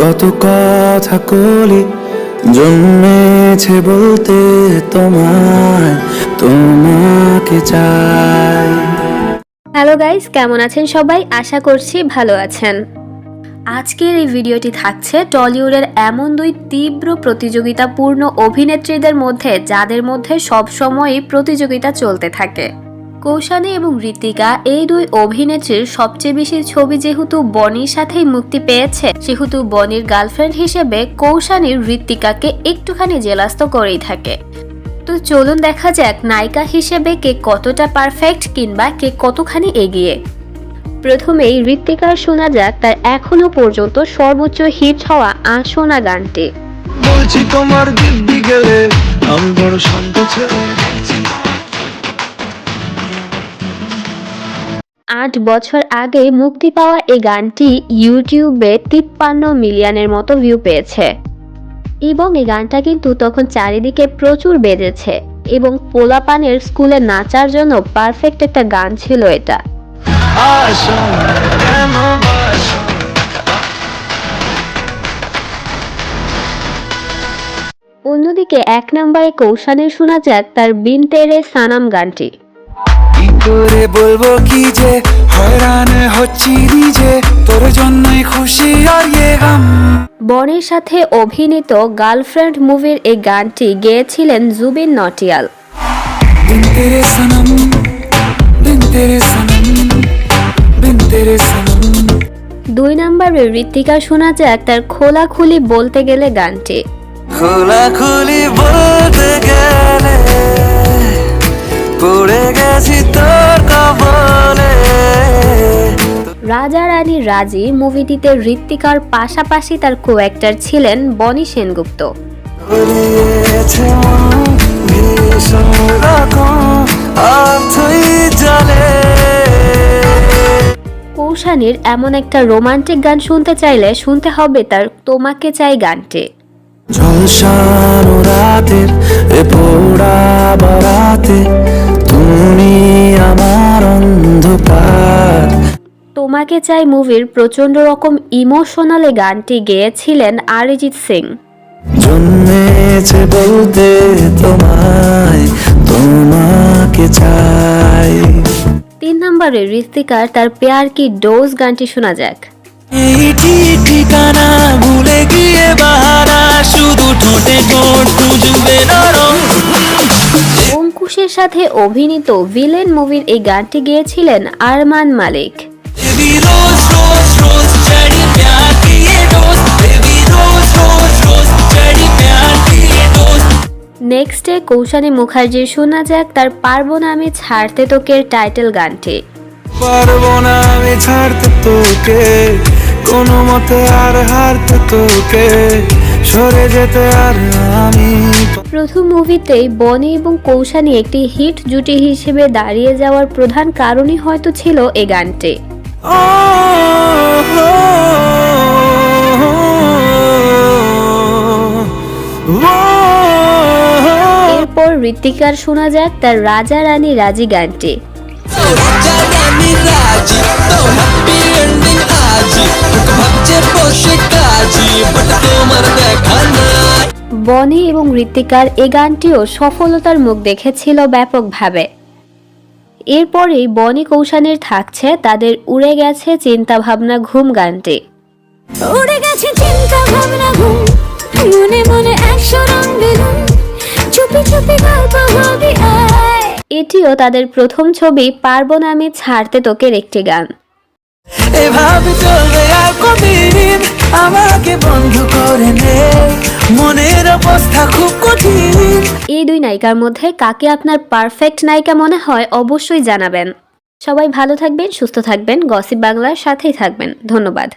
কত কথা কলি, জন্মেছে বলতে তোমায়, তোমাকে চাই। হ্যালো গাইস কেমন আছেন সবাই? আশা করছি ভালো আছেন। আজকের এই ভিডিওটি থাকছে টলিউডের এমন দুই তীব্র প্রতিযোগিতাপূর্ণ অভিনেত্রীদের মধ্যে, যাদের মধ্যে সবসময়ই প্রতিযোগিতা চলতে থাকে। কৌশানী এবং ঋতিকা এই দুই অভিনেত্রীর সবচেয়ে বেশি ছবি যেহেতু বনির সাথেই মুক্তি পেয়েছে, সেহেতু বনির গার্লফ্রেন্ড হিসেবে কৌশানীর ঋতিকাকে একটুখানি জেলাস্ত করেই থাকে। তো চলুন দেখা যাক নায়িকা হিসেবে কে কতটা পারফেক্ট কিংবা কে কতখানি এগিয়ে। প্রথমেই ঋত্বিকার শোনা যাক তার এখনও পর্যন্ত সর্বোচ্চ হিট হওয়া আশোনা গানটি। বলছি তোমার দিব্যি গেলে, আমি বড় শান্ত ছেলে। আট বছর আগে মুক্তি পাওয়া এই গানটি ইউটিউবে তিপ্পান্ন মিলিয়নের মতো ভিউ পেয়েছে। এবং এই গানটা কিন্তু তখন চারিদিকে প্রচুর বেজেছে এবং পোলাপানের স্কুলে নাচার জন্য পারফেক্ট একটা গান ছিল এটা। অন্যদিকে এক নম্বরে কৌশানের শোনা যাক তার বিন তেরে সানাম গানটি। করে বলব কি যে বনের সাথে অভিনীত গার্লফ্রেন্ড মুভির এই গানটি গেয়েছিলেন জুবিন নটিয়াল। দুই নম্বরে ঋত্বিকা শোনা যায় তার খোলাখুলি বলতে গেলে গানটি। খোলাখুলি বল রানী রাজি মুভিটিতে ঋত্বিকার পাশাপাশি তার কো অ্যাক্টর ছিলেন বনি সেনগুপ্ত। কৌশানীর এমন একটা রোমান্টিক গান শুনতে চাইলে শুনতে হবে তার তোমাকে চাই গানটি। ঝলসানো রাতের এ পোড়া বারাতে তোমাকে চাই মুভির প্রচণ্ড রকম ইমোশনাল গানটি গেয়েছিলেন অরিজিৎ সিং। জন্মেছে বলতে তোমায় তোমাকে চাই। তিন নম্বরে ঋতিকার তার পেয়ার কি ডোজ গানটি শোনা যাক। ঠিকানা ভুলে গিয়ে বাহারা শুধু ঠোঁটে ঠোঁট খুঁজবে নরম। অঙ্কুশের সাথে অভিনীত ভিলেন মুভির এই গানটি গেয়েছিলেন আরমান মালিক। নেক্সট ডে কৌশানী মুখার্জি শোনা যাক তার পারব না আমি ছাড়তে তোকের টাইটেল গানটি। পারব না আমি ছাড়তে তোকে মতে আর হারতে তোকে সরে যেতে আর আমি প্রথম মুভিতেই বনি এবং কৌশানী একটি হিট জুটি হিসেবে দাঁড়িয়ে যাওয়ার প্রধান কারণই হয়তো ছিল এ গানটি। এরপর ঋতিকার শোনা যাক তার রাজা রানী রাজি গানটি। বনি এবং ঋতিকার এই গানটিও সফলতার মুখ দেখেছিল ব্যাপকভাবে। এরপরেই বনি কৌশানের থাকছে তাদের উড়ে গেছে চিন্তা ভাবনা ঘুম গানটি। উড়ে গেছে চিন্তা ভাবনা ঘুম মনে মনে একশো রং বেলুন চুপি চুপি গল্প এটিও তাদের প্রথম ছবি পারব না আমি ছাড়তে তোকের একটি গান। এভাবে চলবে আর আমাকে বন্ধ করে নে। মনের অবস্থা খুব এই দুই নায়িকার মধ্যে কাকে আপনার পারফেক্ট নায়িকা মনে হয় অবশ্যই জানাবেন। সবাই ভালো থাকবেন, সুস্থ থাকবেন, গসিপ বাংলার সাথেই থাকবেন। ধন্যবাদ।